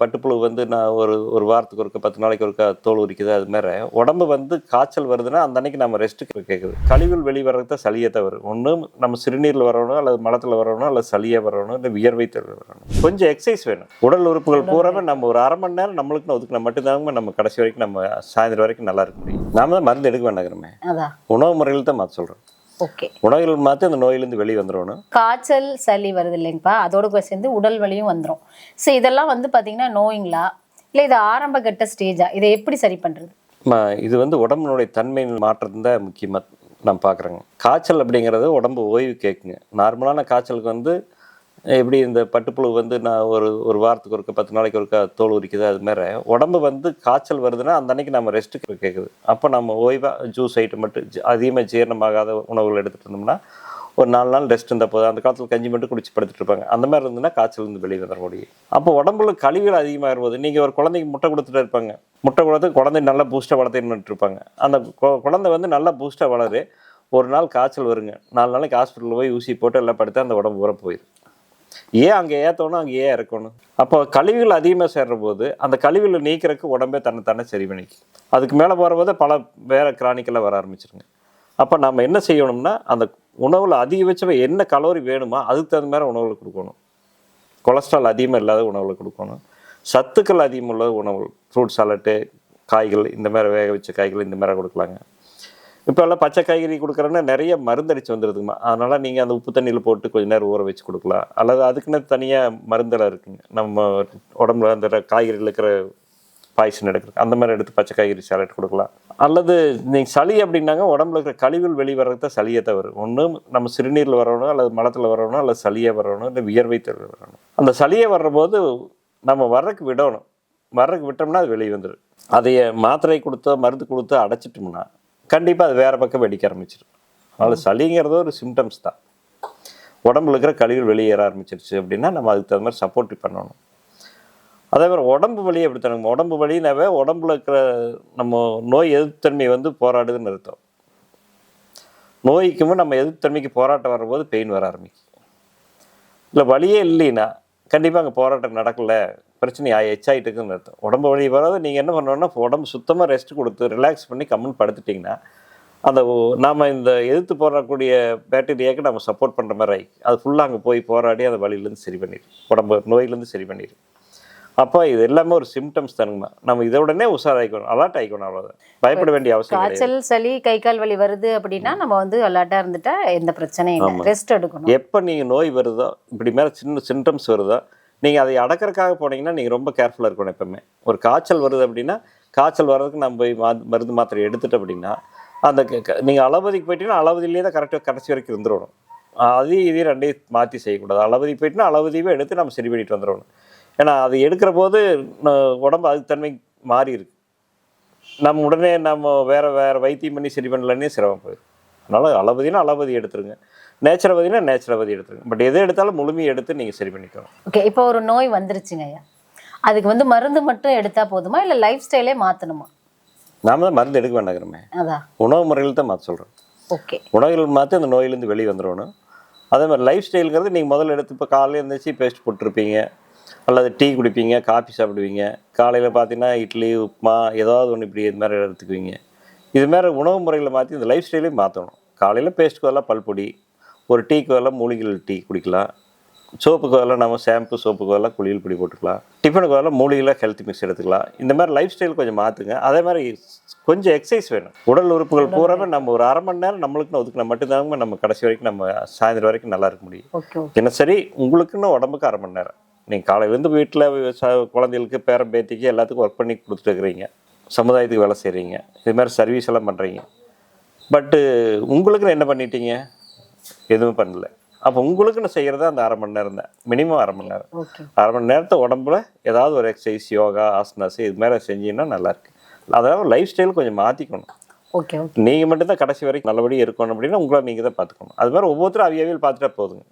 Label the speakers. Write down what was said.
Speaker 1: பட்டுப்புழு வந்து நான் ஒரு ஒரு வாரத்துக்கு ஒருக்க பத்து நாளைக்கு ஒருக்கா தோல் உரிக்குது அது மாதிரி உடம்பு வந்து காய்ச்சல் வருதுன்னா அந்த அன்னைக்கு நம்ம ரெஸ்ட்டுக்கு கேட்குது கழிவுகள் வெளிவரது தான் சளியை தவிர ஒன்று நம்ம சிறுநீரில் வரணும் அல்லது மலத்தில் வரணும் அல்லது சளியாக வரணும் இல்லை வியர்வை தவிர வரணும். கொஞ்சம் எக்ஸசைஸ் வேணும். உடல் உறுப்புகள் பூராமே நம்ம ஒரு அரை மணி நேரம் நம்மளுக்குன்னு ஒதுக்கினா மட்டும்தாங்க நம்ம கடைசி வரைக்கும் நம்ம சாயந்தரம் வரைக்கும் நல்லா இருக்க முடியும். நாம தான் மருந்து எடுக்க வேண்டாங்கிறோமே. உணவு முறையில் தான் மாற்ற சொல்கிறோம்
Speaker 2: ஓகே
Speaker 1: உணவுகள் மாற்றி அந்த நோயிலேருந்து வெளியே வந்துடணும்
Speaker 2: காய்ச்சல் சளி வருது இல்லைங்கப்பா. அதோட சேர்ந்து உடல் வலியும் வந்துடும் ஸோ இதெல்லாம் வந்து பார்த்தீங்கன்னா நோயிங்களா இல்லை இது ஆரம்ப கட்ட ஸ்டேஜா இதை எப்படி சரி பண்ணுறது
Speaker 1: இது வந்து உடம்பினுடைய தன்மை மாற்றம் தான் முக்கியமாக நான் பார்க்குறேங்க காய்ச்சல் அப்படிங்கிறது உடம்பு ஓய்வு கேட்குங்க. நார்மலான காய்ச்சலுக்கு வந்து எப்படி இந்த பட்டுப்புழு வந்து நான் ஒரு ஒரு வாரத்துக்கு ஒருக்க பத்து நாளைக்கு ஒருக்கா தோல் உரிக்குது அது மாதிரி உடம்பு வந்து காய்ச்சல் வருதுன்னா அந்த அன்னைக்கு நம்ம ரெஸ்ட்டுக்கு கேட்குது அப்போ நம்ம ஓய்வாக ஜூஸ் ஐட்டம் மட்டும் அதிகமாக ஜீரணமாகாத உணவுகள் எடுத்துகிட்டு இருந்தோம்னா ஒரு நாலு நாள் ரெஸ்ட் இருந்த போதும். அந்த காலத்தில் கஞ்சி மட்டும் குடிச்சு படுத்துட்டு இருப்பாங்க. அந்த மாதிரி இருந்ததுன்னா காய்ச்சல் இருந்து வெளியே வந்துட முடியும் அப்போ உடம்புல கழிவுகள் அதிகமாக இருக்கும்போது நீங்கள் ஒரு குழந்தைக்கு முட்டை கொடுத்துட்டு இருப்பாங்க. முட்டை கொடுத்து குழந்தை நல்லா பூஸ்ட்டாக வளர்த்துன்னு இருப்பாங்க. அந்த குழந்தை வந்து நல்லா பூஸ்ட்டாக வளரு ஒரு நாள் காய்ச்சல் வருங்க. நாலு நாளைக்கு ஹாஸ்பிட்டலில் போய் ஊசி போட்டு எல்லாம் படுத்து அந்த உடம்பு ஊற போயிடும் ஏன் அங்கே ஏற்றணும் அங்கே ஏன் இறக்கணும் அப்போ கழிவுகள் அதிகமாக சேர்ற போது அந்த கழிவுகளை நீக்கிறதுக்கு உடம்பே தன்னை தானே சரி பண்ணிக்கும். அதுக்கு மேலே போகிறபோது பல வேற கிரானிக்கெல்லாம் வர ஆரம்பிச்சிருங்க. அப்போ நம்ம என்ன செய்யணும்னா அந்த உணவில் அதிகபட்சமாக என்ன கலோரி வேணுமோ அதுக்கு தகுந்த மாதிரி உணவுகளை கொடுக்கணும். கொலஸ்ட்ரால் அதிகமாக இல்லாத உணவுகளை கொடுக்கணும். சத்துக்கள் அதிகமுள்ள உணவு ஃப்ரூட் சாலட்டு காய்கள் இந்த மாதிரி வேக வச்ச காய்கள் இந்த மாதிரி கொடுக்கலாங்க. இப்போ எல்லாம் பச்சை காய்கறி கொடுக்குறோன்னா நிறைய மருந்தடிச்சு வந்துடுதுங்கம்மா அதனால் நீங்கள் அந்த உப்பு தண்ணியில் போட்டு கொஞ்ச நேரம் ஊற வச்சு கொடுக்கலாம். அல்லது அதுக்குன்னு தனியாக மருந்தெல்லாம் இருக்குங்க. நம்ம உடம்புல அந்த காய்கறியில் இருக்கிற பாய்சன் எடுக்கிறது அந்த மாதிரி எடுத்து பச்சை காய்கறி சாலட் கொடுக்கலாம். அல்லது நீங்கள் சளி அப்படின்னாங்க உடம்புல இருக்கிற கழிவுகள் வெளிவரது தான் சளியை தவிர ஒன்று நம்ம சிறுநீரில் வரணும் அல்லது மலத்தில் வரணும் அல்லது சளியை வரணும் இல்லை வியர்வை தவிர வரணும். அந்த சளியை வர்றபோது நம்ம வர்றதுக்கு விடணும். வர்றதுக்கு விட்டோம்னா அது வெளியே வந்துடும் அதைய மாத்திரை கொடுத்தோ மருந்து கொடுத்தோ அடைச்சிட்டோம்னா கண்டிப்பாக அது வேறு பக்கம் வெடிக்க ஆரம்பிச்சிடும் அதனால் சளிங்கிறது ஒரு சிம்டம்ஸ் தான். உடம்புல இருக்கிற கழிவுகள் வெளியேற ஆரம்பிச்சிருச்சு அப்படின்னா நம்ம அதுக்கு தகுந்த மாதிரி சப்போர்ட் பண்ணணும். அதே மாதிரி உடம்பு வலி அப்படி தானுங்க உடம்பு வலினாவே உடம்புல இருக்கிற நம்ம நோய் எதிர்த்தன்மை வந்து போராடுதுன்னு அர்த்தம். நோய்க்குமே நம்ம எதிர்த்தன்மைக்கு போராட்டம் வரும்போது பெயின் வர ஆரம்பிக்கும். இல்லை வலியே இல்லைன்னா கண்டிப்பாக அங்கே போராட்டம் நடக்கல. பிரச்சனை ஆயி- எச்சாயிட்டு இருக்குன்னு அர்த்தம். உடம்பு வழி வராது நீங்கள் என்ன பண்ணணும்னா உடம்பு சுத்தமாக ரெஸ்ட் கொடுத்து ரிலாக்ஸ் பண்ணி கம்முன்னு படுத்துட்டிங்கன்னா அந்த நாம் நாம இந்த எதிர்த்து போராடக்கூடிய பேக்டீரியாவுக்கு நம்ம சப்போர்ட் பண்ணுற மாதிரி ஆகி அது ஃபுல்லாக அங்கே போய் போராடி அந்த வழியிலேருந்து சரி பண்ணிடு உடம்பு நோயிலேருந்து சரி பண்ணிடு அப்போ இது எல்லாமே ஒரு சிம்டம்ஸ் தானுங்கம்மா. நம்ம இதை உடனே உஷாராயிக்கணும் அலர்ட் ஆகிக்கணும் அவ்வளோதான் பயப்பட வேண்டிய அவசியம்
Speaker 2: காய்ச்சல் சளி கை கால் வலி வருது அப்படின்னா நம்ம வந்து அலர்ட்டா இருந்துட்டா எந்த பிரச்சனையும் ரெஸ்ட் எடுக்கணும்.
Speaker 1: எப்போ நீங்கள் நோய் வருதோ இப்படி மேலே சின்ன சிம்டம்ஸ் வருதோ நீங்கள் அதை அடக்கறதுக்காக போனீங்கன்னா நீங்கள் ரொம்ப கேர்ஃபுல்லாக இருக்கணும் எப்பவுமே. ஒரு காய்ச்சல் வருது அப்படின்னா காய்ச்சல் வர்றதுக்கு நம்ம போய் மருந்து மாத்திரை எடுத்துட்டு அப்படின்னா அந்த நீங்கள் அளவதிக்கு போயிட்டீங்கன்னா அளவதிலே தான் கரெக்டாக கடைசி வரைக்கும் இருந்துடணும். அதையும் இதையும் ரெண்டையும் மாற்றி செய்யக்கூடாது. அளவதி போயிட்டுனா அளவதியவே எடுத்து நம்ம சரி பண்ணிட்டு வந்துடணும். ஏன்னா அது எடுக்கிற போது உடம்பு அதுக்கு தன்மை மாறி இருக்கு. நம்ம உடனே நம்ம வேற வேற வைத்தியம் பண்ணி சரி பண்ணலன்னே சிரமம் போயிடும். அதனால அளவதினா அளவதி எடுத்துருங்க. நேச்சுரவதினா நேச்சுரவதி எடுத்துருங்க. பட் எதை எடுத்தாலும் முழுமையை எடுத்து நீங்கள் சரி பண்ணிக்கணும்.
Speaker 2: ஓகே இப்போ ஒரு நோய் வந்துருச்சுங்க ஐயா. அதுக்கு வந்து மருந்து மட்டும் எடுத்தா போதுமா? இல்லை லைஃப் ஸ்டைலே மாற்றணுமா
Speaker 1: நாம தான் மருந்து எடுக்க வேண்டாங்கிறோமே.
Speaker 2: அதான்
Speaker 1: உணவு முறையில் தான் மாற்ற சொல்கிறோம்
Speaker 2: ஓகே.
Speaker 1: உணவுகள் மாற்றி அந்த நோயிலேருந்து வெளியே வந்துடணும் அதே மாதிரி லைஃப் ஸ்டைலுங்கிறது நீங்கள் முதல்ல எடுத்து இப்போ காலையில் எழுந்திரிச்சு பேஸ்ட் போட்டிருப்பீங்க. அல்லது டீ குடிப்பீங்க காஃபி சாப்பிடுவீங்க. காலையில் பார்த்தீங்கன்னா இட்லி உப்புமா ஏதாவது ஒன்று இப்படி இது மாதிரி எடுத்துக்குவீங்க. இது மாதிரி உணவு முறைகளை மாற்றி இந்த லைஃப் ஸ்டைலையும் மாற்றணும் காலையில் பேஸ்ட்டுக்கு பதிலாக பல்பொடி ஒரு டீக்கு பதிலாக மூலிகைகள் டீ குடிக்கலாம். சோப்புக்கு பதிலாக நம்ம ஷாம்பு சோப்புக்கு பதிலாக குளியல் பொடி போட்டுக்கலாம். டிஃபனுக்கு பதிலாக மூலிகையில் ஹெல்த் மிக்ஸ் எடுத்துக்கலாம். இந்த மாதிரி லைஃப் ஸ்டைல் கொஞ்சம் மாற்றுங்க அதே மாதிரி கொஞ்சம் எக்ஸசைஸ் வேணும். உடல் உறுப்புகள் பூராமே நம்ம ஒரு அரை மணி நேரம் நம்மளுக்குன்னு ஒதுக்கினா மட்டும்தாங்க நம்ம கடைசி வரைக்கும் நம்ம சாயந்தரம் வரைக்கும் நல்லா இருக்க முடியும். தினசரி உங்களுக்குன்னு உடம்புக்கு அரை மணி நேரம். நீங்கள் காலையிலேருந்து வீட்டில் குழந்தைகளுக்கு பேரன் பேத்திக்கு எல்லாத்துக்கும் ஒர்க் பண்ணி கொடுத்துட்டு இருக்கிறீங்க. சமுதாயத்துக்கு வேலை செய்கிறீங்க இது மாதிரி சர்வீஸ் எல்லாம் பண்ணுறீங்க பட்டு உங்களுக்குன்னு என்ன பண்ணிட்டீங்க? எதுவும் பண்ணல. அப்போ உங்களுக்குன்னு செய்கிறது அந்த அரை மணி நேரம் தான். மினிமம் அரை மணி நேரம். அரை மணி நேரத்தை உடம்புல ஏதாவது ஒரு எக்ஸசைஸ் யோகா ஆசனாஸ் இது மாதிரி செஞ்சீங்கன்னா நல்லாயிருக்கு அதாவது லைஃப் ஸ்டைல் கொஞ்சம் மாற்றிக்கணும்
Speaker 2: ஓகே ஓகே
Speaker 1: நீங்கள் மட்டும்தான் கடைசி வரைக்கும் நல்லபடியாக இருக்கணும் அப்படின்னா உங்களை நீங்கள் தான் பார்த்துக்கணும். அது மாதிரி ஒவ்வொருத்தரும் அவியவியல் பார்த்துட்டா போதுங்க.